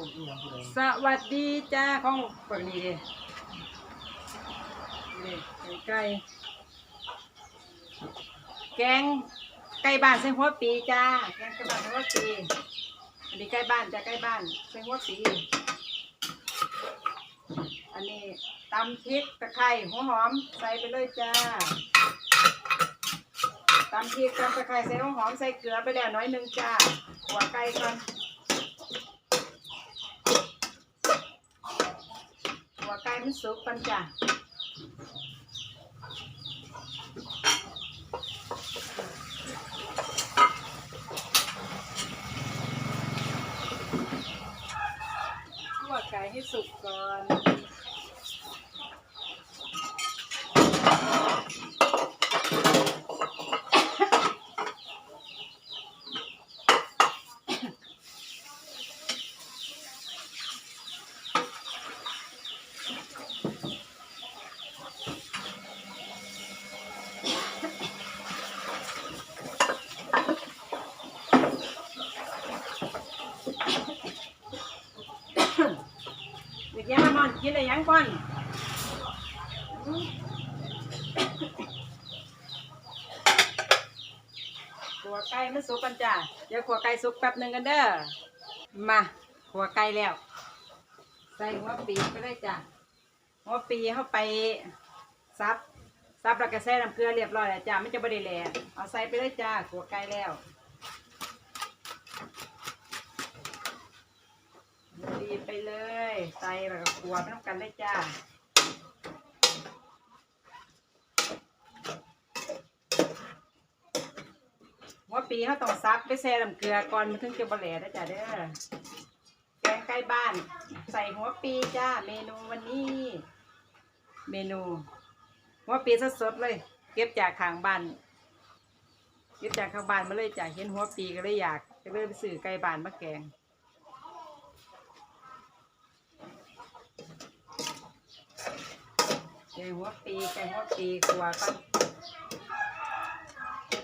ปุ่มอีหยังผู้ใดสวัสดีจ้าของปกนี้ดินี่ไก่แกงไก่บ้านใส่หัวปีจ้าแกงไก่บ้านใส่หัวปีอันนี้ไก่บ้านจ้าไก่บ้านใส่หัวปีอันนี้ตำพริกตะไคร้หัวหอมใส่ไปเลยจ้าตำพริกตำตะไคร้ใส่หัวหอมใส่เกลือไปแล้วน้อยหนึงจ้าหัวไก่ก่อน ว่าไก่มันสุกปันจ้ะหัวไก่ให้สุกก่อน เด็ ยินอะไรยังก่อนขัวไก่มันสุกกันจ้ะเดี๋ยวขัวไก่สุกแป๊บหนึ่งกันเด้อมาขัวไก่แล้ว ใส่หัวปีไปเลยจ้ะหัวปีเข้าไปซับซับแล้วก็ใส่น้ำเกลือเรียบร้อยแล้วจ้ะไม่จะไม่ได้แลเอาใส่ไปเลยจ้ะขัวไก่แล้วดีไปเลย ใส่แล้วก็ขวดน้ำกันเลยจ้าหัวปีเขาต้องซับไปแซ่น้ำเกลือก่อนมันถึงจะบะแหลนะจ้าเด้อแกงไก่บ้าน ใส่หัวปีจ้า เมนูวันนี้ เมนู หัวปีสดๆเลย เก็บจากข้างบ้านเก็บจากข้างบ้านมาเลยจ้าเห็นหัวปีก็เลยอยากก็เลยไปซื้อไก่บ้านมาแกง แกง หัวปีแกงหัวปีขัวกัน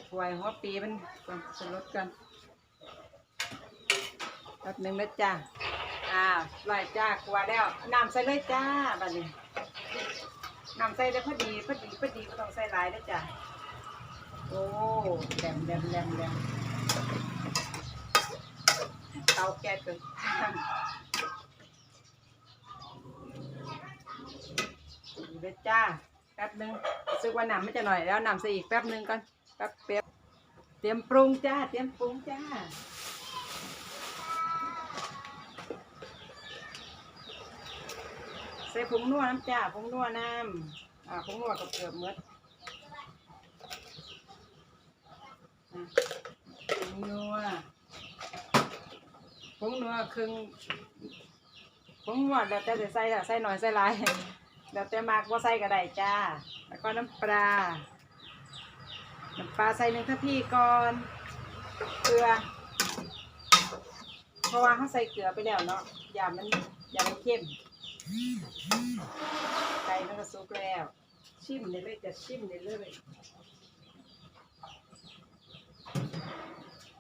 ขัวหัวปีมันต้องสลดกันแป๊บหนึ่งนะจ้าอ่าไหลจ้าขัวแล้วน้ำใส่เลยจ้าบัดนี้น้ำใส่ได้พอดีพอดีพอดีไม่ต้องใส่หลายนะจ้าโอ้แหลมแหลมแหลมแหลมเตาแก๊สเลย อยู่เลยจ้า แป๊บหนึงรู้สึกว่าน้ำไมันจะหน่อยแล้วน้ำใส่อีกแป๊บหนึงก่อนแป๊บเป๊บเตรียมปรุงจ้า เตรียมปรุงจ้าใส่ผงนัวน้ำจ้าผงนัวน้ำอ่าผงนัวกับเกลือหมดอะผงนัวผงนัวครึ่งผงนัวแล้วแต่จะใส่ใส่หน่อยใส่หลาย แล้วแต่มากว่าใส่ก็ไดจ้า แล้วก็น้ำปลา น้ำปลาใส่หนึ่งทัพพีก่อน เกลือ เพราะว่าเขาใส่เกลือไปแล้วเนาะ อย่ามันอย่ามันเข้มไก่มันก็สุกแล้ว ชิมได้เลยจะชิมได้เลย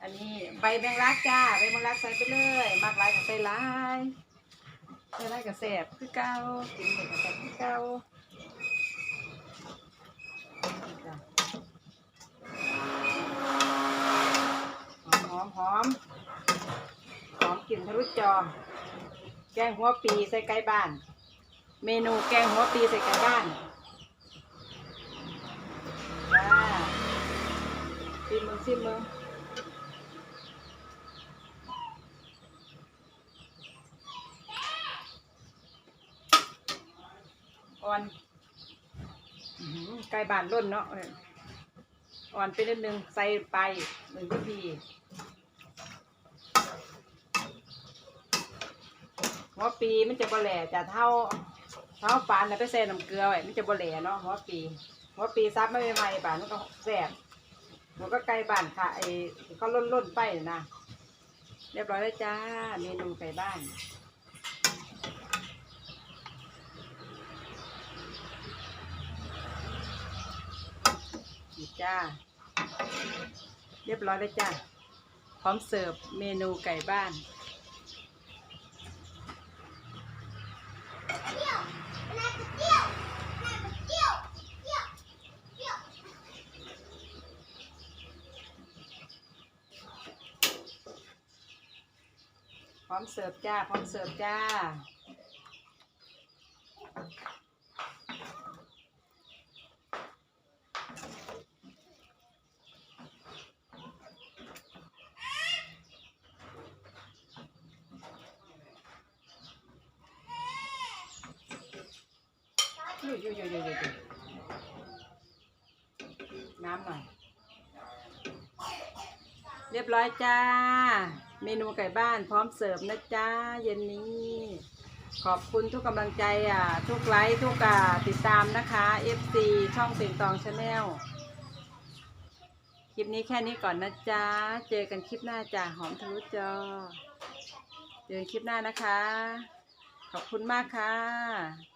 อันนี้ใบแมงลักจ้า ใบแมงลักใส่ไปเลย มากหลายก็ใส่หลาย ใส่ได้กับแสบคือเก่ากินเด็กกับแสบคือเก่าหอมหอมหอมกลิ่นทะลุจอ แกงหัวปีใส่ไก่บ้าน เมนูแกงหัวปีใส่ไก่บ้านจ้าซิมมึงซิมมึง อ่อนอื้อหือไก่บานร่นเนาะเอออ่อนไปนิดนึงใส่ไปหนึ่งทีพีหัวปีมันจะบะแหล่จะเท่าเท่าปานแล้วไปใส่น้ำเกลือไว้มันจะบะแหล่เนาะหัวปีหัวปีซับไม่ใหม่ๆปานมันก็แซ่บมันก็ไก่บานค่ะไอ้เขาล่นๆไปน่ะนะเรียบร้อยแล้วจ้าเมนูไก่บ้าน นี่จ้า เรียบร้อยแล้วจ้า พร้อมเสิร์ฟเมนูไก่บ้านพร้อมเสิร์ฟจ้า พร้อมเสิร์ฟจ้า อยู่อยู่อยู่อยู่อยู่น้ำหน่อย เรียบร้อยจ้า เมนูไก่บ้านพร้อมเสิร์ฟนะจ้า เย็นนี้ ขอบคุณทุกกำลังใจอะ ทุกไลค์ทุกอะติดตามนะคะ FC ช่องติงตองชาแนลคลิปนี้แค่นี้ก่อนนะจ๊ะ เจอกันคลิปหน้าจ้าหอมทะลุจอ เจอกันคลิปหน้านะคะ ขอบคุณมากค่ะ